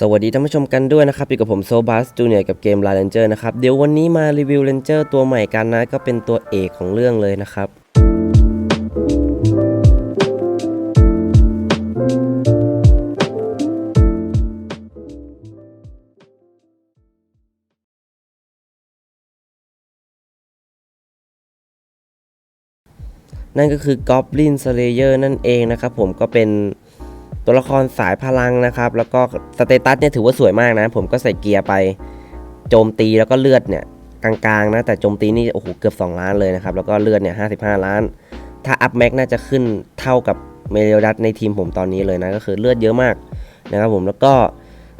สวัสดีท่านผู้ชมกันด้วยนะครับอยู่กับผมโซบัสจูเนียกับเกม l า r a นเจอร์นะครับเดี๋ยววันนี้มารีวิวเรนเจอร์ตัวใหม่กันนะ ก็เป็นตัวเอกของเรื่องเลยนะครับนั่นก็คือ Goblin Slayer นั่นเองนะครับผมก็เป็น ตัวละครสายพลังนะครับ แล้วก็สเตตัสเนี่ยถือว่าสวยมากนะ ผมก็ใส่เกียร์ไปโจมตีแล้วก็เลือดเนี่ยกลางๆนะ แต่โจมตีนี่โอ้โหเกือบ 2 ล้านเลยนะครับ แล้วก็เลือดเนี่ย55ล้าน ถ้าอัพแม็กน่าจะขึ้นเท่ากับเมเลดัตในทีมผมตอนนี้เลยนะ ก็คือเลือดเยอะมากนะครับผมแล้วก็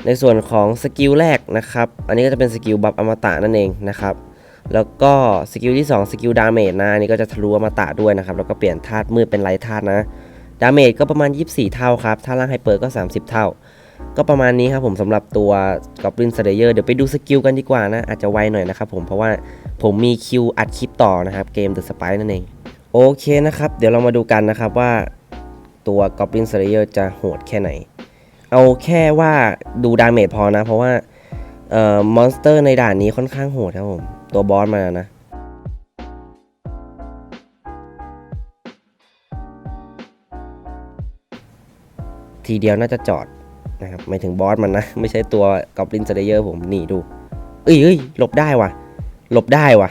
ในส่วนของสกิลแรกนะครับ อันนี้ก็จะเป็นสกิลบัฟอมตะนั่นเองนะครับ แล้วก็สกิลที่2สกิลดาเมจนะอันนี้ก็จะทะลุอมตะด้วยนะครับ แล้วก็เปลี่ยนธาตุมืดเป็นไร้ธาตุนะ ดาเมจก็ประมาณ 24 เท่าครับ ถ้าร่างไฮเปอร์ก็ 30 เท่า ก็ประมาณนี้ครับผมสำหรับตัว Goblin Slayer เดี๋ยวไปดูสกิลกันดีกว่านะ อาจจะไวหน่อยนะครับผม เพราะว่าผมมีคิวอัดคลิปต่อนะครับ เกม The Spy นั่นเอง โอเคนะครับ เดี๋ยวเรามาดูกันนะครับว่าตัว Goblin Slayer จะโหดแค่ไหน เอาแค่ว่าดูดาเมจพอนะ เพราะว่าเอ่อมอนสเตอร์ในด่านนี้ค่อนข้างโหดครับผม ตัวบอสมานะ ทีเดียวน่าจะจอดนะครับไม่ถึงบอสมันนะ ไม่ใช่ตัวกอบลินสเลเยอร์ผมหนีดู เอ้ยเอ้ยหลบได้วะหลบได้วะ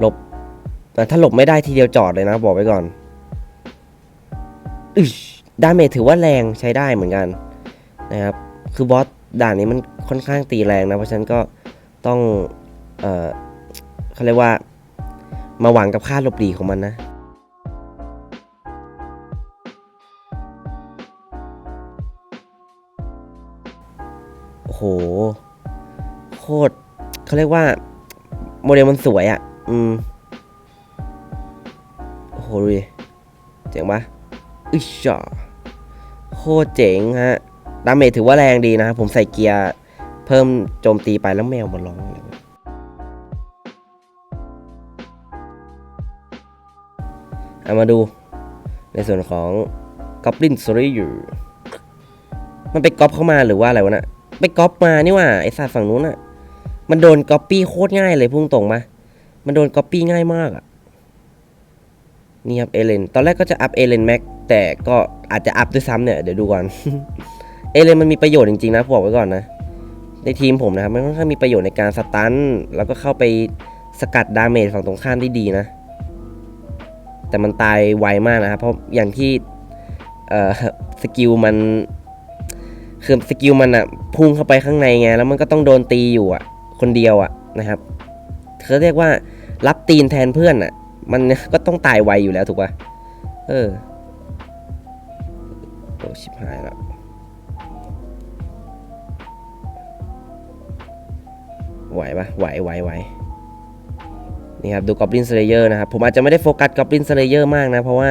หลบแต่ถ้าหลบไม่ได้ทีเดียวจอดเลยนะ บอกไว้ก่อนอึชดาเมจถือว่าแรงใช้ได้เหมือนกันนะครับ คือบอสด่านนี้มันค่อนข้างตีแรงนะ เพราะฉะนั้นก็ต้อง เอ่อเขาเรียกว่า มาหวังกับค่าหลบหลีของมันนะ โหโคตรเขาเรียกว่าโมเดลมันสวยอะ่ะ อืม โอ้โหดูดิเจ๋งปะอึชจ่อโคตรเจ๋งฮะ ดาเมจถือว่าแรงดีนะครับผมใส่เกียร์เพิ่มโจมตีไปแล้วแมวมันร้องอะไรเอามาดูในส่วนของ Goblin s l a y e r มันไปก๊อปเข้ามาหรือว่าอะไรวะน่ะ ไปก๊อปมานี่ว่าไอสัตว์ฝั่งนู้นอะมันโดนก๊อปปี้โคตรง่ายเลยพุ่งตรงมา มันโดนก๊อปปี้ง่ายมากอะนี่ครับเอเลน ตอนแรกก็จะอัพเอเลนแม็กแต่ก็อาจจะอัพด้วยซ้ำเนี่ย เดี๋ยวดูก่อน เอเลนมันมีประโยชน์จริงๆนะบอกไว้ก่อนนะ ในทีมผมนะครับมันค่อนข้างมีประโยชน์ในการสตันแล้วก็เข้าไปสกัดดาเมจฝั่งตรงข้ามได้ดีนะ แต่มันตายไวมากนะครับ เพราะอย่างที่สกิลมัน คือสกิลมันอะพุ่งเข้าไปข้างในไง แล้วมันก็ต้องโดนตีอยู่อะคนเดียวอะนะครับเขาเรียกว่ารับตีนแทนเพื่อนอะมันก็ต้องตายไวอยู่แล้วถูกป่ะเออโอ้ชิบหายแล้วไหวปะไหวไหวไหวนี่ครับดู Goblin Slayer นะครับ ผมอาจจะไม่ได้โฟกัส Goblin Slayer มากนะ เพราะว่า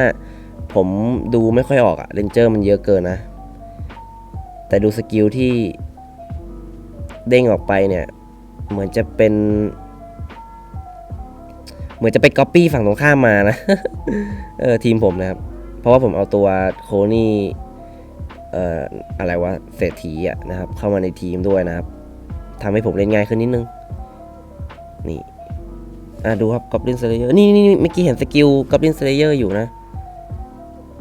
ผมดูไม่ค่อยออกอะเรนเจอร์มันเยอะเกินนะ แต่ดูสกิลที่เด้งออกไปเนี่ย เหมือนจะเป็น เหมือนจะไปก๊อปปี้ฝั่งตรงข้ามมานะเออทีมผมนะครับ เพราะว่าผมเอาตัวโคนี่เอ่ออะไรวะเศรษฐีอะนะครับ เข้ามาในทีมด้วยนะครับทำให้ผมเล่นง่ายขึ้นนิดนึง นี่อะดูครับกอบลินสเลเยอร์นี่นี่เมื่อกี้เห็นสกิลกอบลินสเลเยอร์อยู่นะ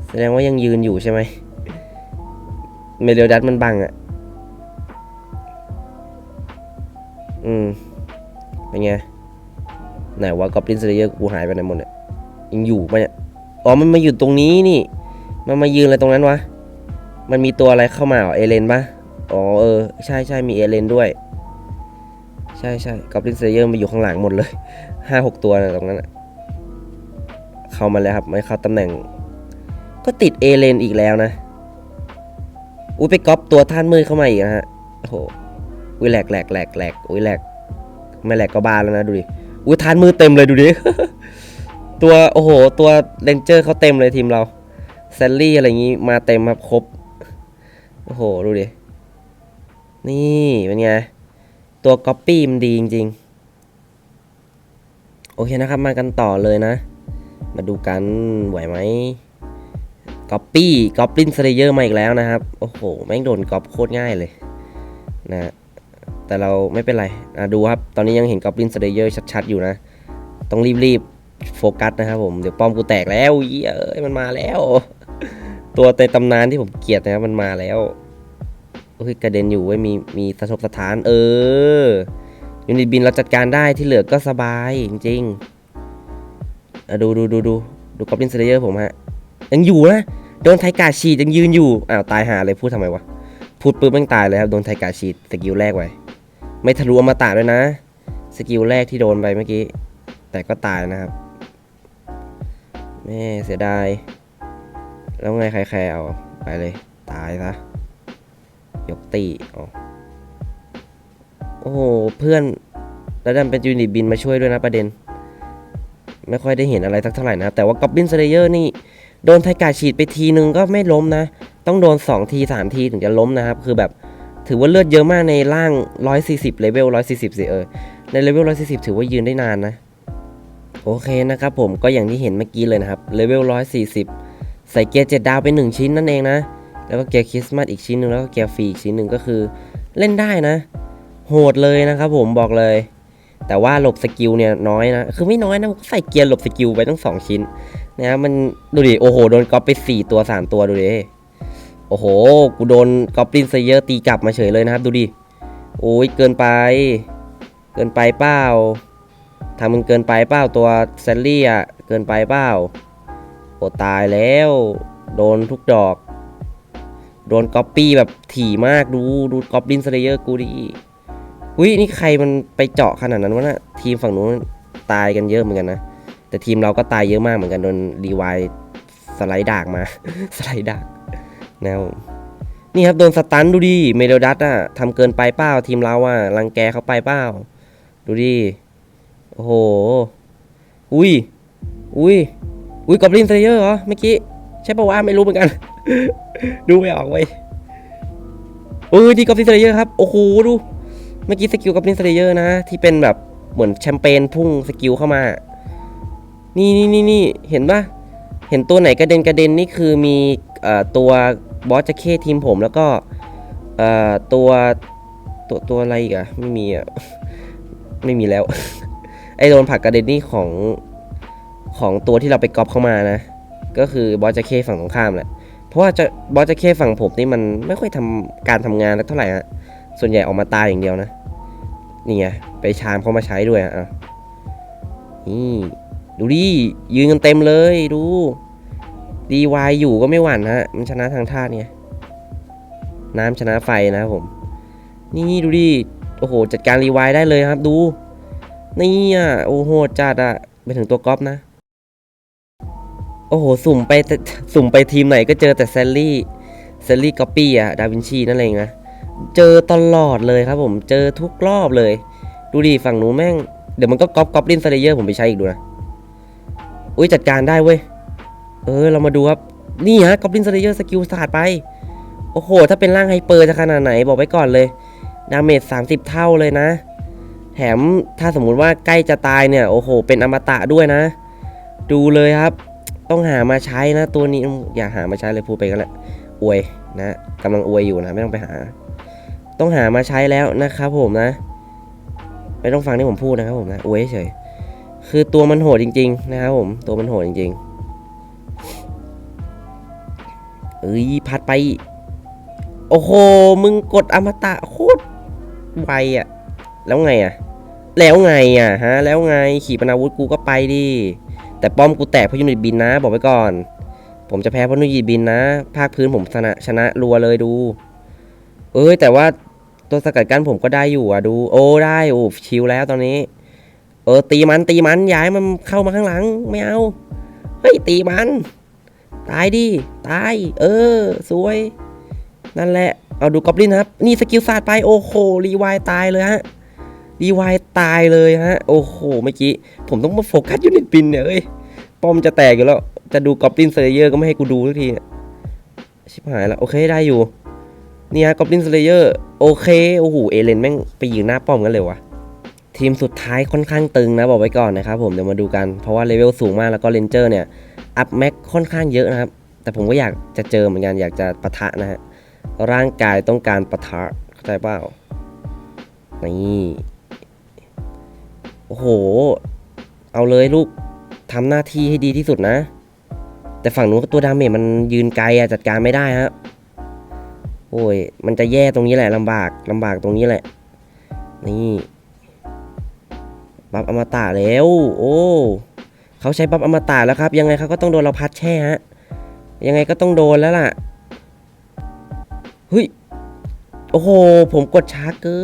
แสดงว่ายังยืนอยู่ใช่ไหม เมเดลดัตมันบังอะ่ะ อืม เป็นไง ไหนว่ากอบลินสเลเยอร์กูหายไปไหนหมดเนี่ยยังอยู่ปะเนี่ย อ๋อ มันมาอยู่ตรงนี้นี่ มันมายืนอะไรตรงนั้นวะ มันมีตัวอะไรเข้ามาเหรอเอเลนปะอ๋อเออ ใช่ใช่มีเอเลนด้วย ใช่ใช่กอบลินสเลเยอร์มาอยู่ข้างหลังหมดเลยห้าหกตัวนะตรงนั้นอะเข้ามาแล้วครับ ไม่เข้าตำแหน่ง ก็ติดเอเลนอีกแล้วนะ อุ้ยไปก๊อปตัวท่านมืดเข้ามาอีกนะฮะโอ้โหอุ้ยแหลกแหลกแหลกแหลกอุ้ยแหลกไม่แหลกก็บานแล้วนะดูดิอุ้ยท่านมืดเต็มเลยดูดิตัวโอ้โหตัวเรนเจอร์เขาเต็มเลยทีมเราแซลลี่อะไรอย่างงี้มาเต็มครับครบโอ้โหดูดินี่เป็นไงตัวก๊อปปี้มันดีจริงๆ โอเคนะครับมากันต่อเลยนะ มาดูกันไหวไหม ก๊อปปี้ก๊อปลินสเลเยอร์มาอีกแล้วนะครับ โอ้โห แม่งโดนก๊อปโคตรง่ายเลยนะแต่เราไม่เป็นไรอะดูครับ ตอนนี้ยังเห็นกอบลินสเลเยอร์ชัดๆ อยู่นะ ต้องรีบๆ โฟกัสนะครับผม เดี๋ยวป้อมกูแตกแล้วเฮ้ยเอ้ยมันมาแล้ว ตัวในตำนานที่ผมเกลียดนะครับมันมาแล้วเฮ้ยกระเด็นอยู่เว้ยมีมีสะทบสถาน เออยูนิตบินเราจัดการได้ที่เหลือก็สบายจริงๆดูดูดูดูดูกอบลินสเลเยอร์ผมฮะยังอยู่นะ โดนไทกาฉีดยังยืนอยู่ อ้าวตายหาเลยพูดทำไมวะ พูดปุ๊บแม่งตายเลยครับโดนไทกาฉีดสกิลแรกไว้ ไม่ทะลุอมตะด้วยนะ สกิลแรกที่โดนไปเมื่อกี้ แต่ก็ตายนะครับแม่เสียดาย แล้วไงใครแคร์เอาไปเลย ตายซะ ยกตีอ๋อโอ้โห เพื่อนแล้วดันเป็นยูนิตบินมาช่วยด้วยนะประเด็น ไม่ค่อยได้เห็นอะไรสักเท่าไหร่นะ แต่ว่ากอบบินสเลเยอร์นี่ โดนไทกาฉีดไปทีนึงก็ไม่ล้มนะ ต้องโดน 2 ที 3 ทีถึงจะล้มนะครับ คือแบบถือว่าเลือดเยอะมากในร่าง 140เลเวล140สิเออ ในเลเวล140 ถือว่ายืนได้นานนะ โอเคนะครับผมก็อย่างที่เห็นเมื่อกี้เลยนะครับเลเวล140 ใส่เกียร์ 7 ดาวไป 1 ชิ้นนั่นเองนะ แล้วก็เกียร์คริสต์มาสอีกชิ้นหนึ่งแล้วก็เกียร์ฟรีอีกชิ้นหนึ่งก็คือเล่นได้นะ โหดเลยนะครับผมบอกเลย แต่ว่าหลบสกิลเนี่ยน้อยนะ คือไม่น้อยนะก็ใส่เกียร์หลบสกิลไปตั้งสองชิ้นนะครับมันดูดิโอ้โหโดนก๊อปไป 4 ตัว 3 ตัวดูดิโอ้โห กูโดนก๊อปลินเซเยอร์ตีกลับมาเฉยเลยนะครับ ดูดิโอ้ยเกินไป เกินไปเปล่าทำมึงเกินไปเปล่าตัวแซลลี่อะเกินไปเปล่าโอ้ตายแล้ว โดนทุกดอก โดนก๊อปปี้แบบถี่มากดูดูก๊อปลินเซเยอร์กูดิ อุ้ยนี่ใครมันไปเจาะขนาดนั้นวะน่ะทีมฝั่งนู้นตายกันเยอะเหมือนกันนะ แต่ทีมเราก็ตายเยอะมากเหมือนกันโดนรีวายสไลด์ดากมา สไลด์ดากนะผมนี่ครับโดนสตันดูดิเมโลดัตอะทำเกินไปเปล่าทีมเราอะรังแกเขาไปเปล่าดูดิโอ้โหอุ้ยอุ้ยอุ้ยกอบลินเซเยอร์เหรอเมื่อกี้ใช่ปะวะไม่รู้เหมือนกัน ดูไม่ออกเว้ยเออดีกอบลินเซเยอร์ครับโอ้โหดู มื่อกี้สกิลกอบลินเซเยอร์นะ ที่เป็นแบบเหมือนแชมเปญพุ่งสกิลเข้ามา นี่นี่นี่นี่เห็นปะเห็นตัวไหนกระเด็นกระเด็นนี่คือมีอตัวบอสจะเคทีมผมแล้วก็ตัวตัวตัวอะไรอีกอะไม่มีอะไม่มีแล้ว ไอโดนผลักกระเด็นนี่ของของตัวที่เราไปกอปเข้ามานะ ก็คือบอสจะเคฝั่งตรงข้ามแหละเพราะว่าจะบอสจะเคฝั่งผมนี่มันไม่ค่อยทำการทำงานเท่าไหร่ฮะส่วนใหญ่ออกมาตายอย่างเดียวนะ นี่ไงไปชามเขามาใช้ด้วยอะอะนี่ดูดิยืนกันเต็มเลยดูดีวายอยู่ก็ไม่หวั่นฮะมันชนะทางธาตุเนี่ยน้ำชนะไฟนะผม นี่ดูดิโอ้โห จัดการรีวายได้เลยครับ ดู นี่อะโอ้โหจัดอะไปถึงตัวก๊อฟนะ โอ้โห สุ่มไปแต่สุ่มไปทีมไหนก็เจอแต่แซลลี่แซลลี่ก๊อปปี้อะ ดาวินชีนั่นเองนะ เจอตลอดเลยครับผมเจอทุกรอบเลย ดูดิฝั่งนู้นแม่ง เดี๋ยวมันก็ก๊อปก๊อปลินสเลเยอร์ผมไปใช้อีกดูนะอุ้ยจัดการได้เว้ย เออเรามาดูครับ นี่ฮะกอบลินสเลเยอร์สกิลศาสตร์ไป โอ้โห ถ้าเป็นร่างไฮเปอร์จะขนาดไหนบอกไว้ก่อนเลยดาเมจ30 เท่าเลยนะ แถมถ้าสมมุติว่าใกล้จะตายเนี่ย โอ้โห เป็นอมตะด้วยนะ ดูเลยครับ ต้องหามาใช้นะตัวนี้อย่าหามาใช้เลยพูดไปกันแหละอวยนะกำลังอวยอยู่นะ ไม่ต้องไปหา ต้องหามาใช้แล้วนะครับผมนะ ไม่ต้องฟังที่ผมพูดนะครับผมนะอวยเฉยคือตัวมันโหดจริง ๆ นะครับผมตัวมันโหดจริงๆเอ้ยพัดไป โอ้โห มึงกดอมตะโคตรไวอะแล้วไงอะแล้วไงอะฮะแล้วไงขี่ปนาวุธกูก็ไปดิแต่ป้อมกูแตกเพราะยูนิตบินนะ บอกไว้ก่อน ผมจะแพ้เพราะยูนิตบินนะ ภาคพื้นผมชนะชนะรัวเลยดู เอ้ยแต่ว่าตัวสกัดกั้นผมก็ได้อยู่อะดู โอ้ได้โอ้ชิลแล้วตอนนี้ เออตีมันตีมันย้ายมันเข้ามาข้างหลัง ไม่เอาเฮ้ยตีมัน ตายดิตาย เออ สวย นั่นแหละ เอาดูกอบลินครับ นี่สกิลศาสตร์ไปโอ้โหรีวายตายเลยฮะรีวายตายเลยฮะ โอ้โหเมื่อกี้ผมต้องมาโฟกัสยูนิตบินเนี่ยเอ้ยป้อมจะแตกอยู่แล้ว จะดูกอบลินเซเลเยอร์ก็ไม่ให้กูดูทุกทีเนี่ยชิบหายแล้วโอเคได้อยู่ เนี่ฮะกอบลินเซเลเยอร์โอเค โอ้โห เอเลนแม่งไปยืนหน้าป้อมกันเลยวะทีมสุดท้ายค่อนข้างตึงนะ บอกไว้ก่อนนะครับผมเดี๋ยวมาดูกัน เพราะว่าเลเวลสูงมากแล้วก็เลนเจอร์เนี่ย อัพแม็กค่อนข้างเยอะนะครับ แต่ผมก็อยากจะเจอเหมือนกันอยากจะปะทะนะฮะ ร่างกายต้องการปะทะเข้าใจเปล่านี่โอ้โห เอาเลยลูกทำหน้าที่ให้ดีที่สุดนะ แต่ฝั่งนู้นตัวดาเมจมันยืนไกลอะจัดการไม่ได้ฮะ โอ้ย มันจะแย่ตรงนี้แหละลำบากลำบากตรงนี้แหละ นี่บัฟอมตะแล้ว โอ้เขาใช้บัฟอมตะแล้วครับ ยังไงเขาก็ต้องโดนเราพัดแช่ฮะ ยังไงก็ต้องโดนแล้วล่ะเฮ้ยโอ้โห ผมกดช้าเกิ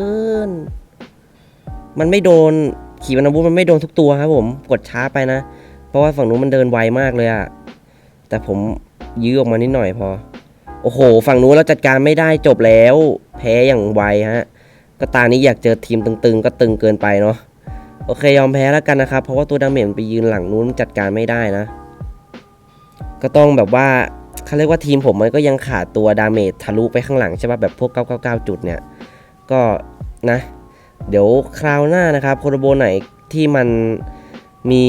น มันไม่โดนขีปนอาวุธมันไม่โดนทุกตัวครับผม กดช้าไปนะ เพราะว่าฝั่งนู้นมันเดินไวมากเลยอะแต่ผมยื้อออกมานิดหน่อยพอ โอ้โห ฝั่งนู้นเราจัดการไม่ได้จบแล้ว แพ้อย่างไวฮะ ก็ตานี้อยากเจอทีมตึงๆ ก็ตึงเกินไปเนาะ โอเคยอมแพ้แล้วกันนะครับ เพราะว่าตัวดาเมจมันไปยืนหลังนู้นจัดการไม่ได้นะ ก็ต้องแบบว่าเขาเรียกว่าทีมผมมันก็ยังขาดตัวดาเมจทะลุไปข้างหลังใช่ป่ะแบบพวก 999 จุดเนี่ย ก็นะ เดี๋ยวคราวหน้านะครับโคโรโบไหนที่มันมี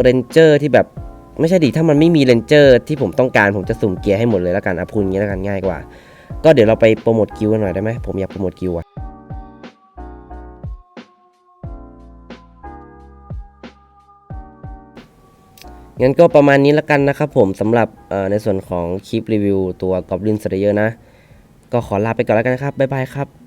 เรนเจอร์ที่แบบ ไม่ใช่ดิถ้ามันไม่มีเรนเจอร์ที่ผมต้องการผมจะสุ่มเกียร์ให้หมดเลยแล้วกันอะพูดงี้แล้วกันง่ายกว่า ก็เดี๋ยวเราไปโปรโมทกิลด์กันหน่อยได้ไหมผมอยากโปรโมทกิลด์อะงั้นก็ประมาณนี้แล้วกันนะครับผมสำหรับในส่วนของคลิปรีวิวตัว Goblin Slayer นะ ก็ขอลาไปก่อนแล้วกันนะครับ บ๊ายบายครับ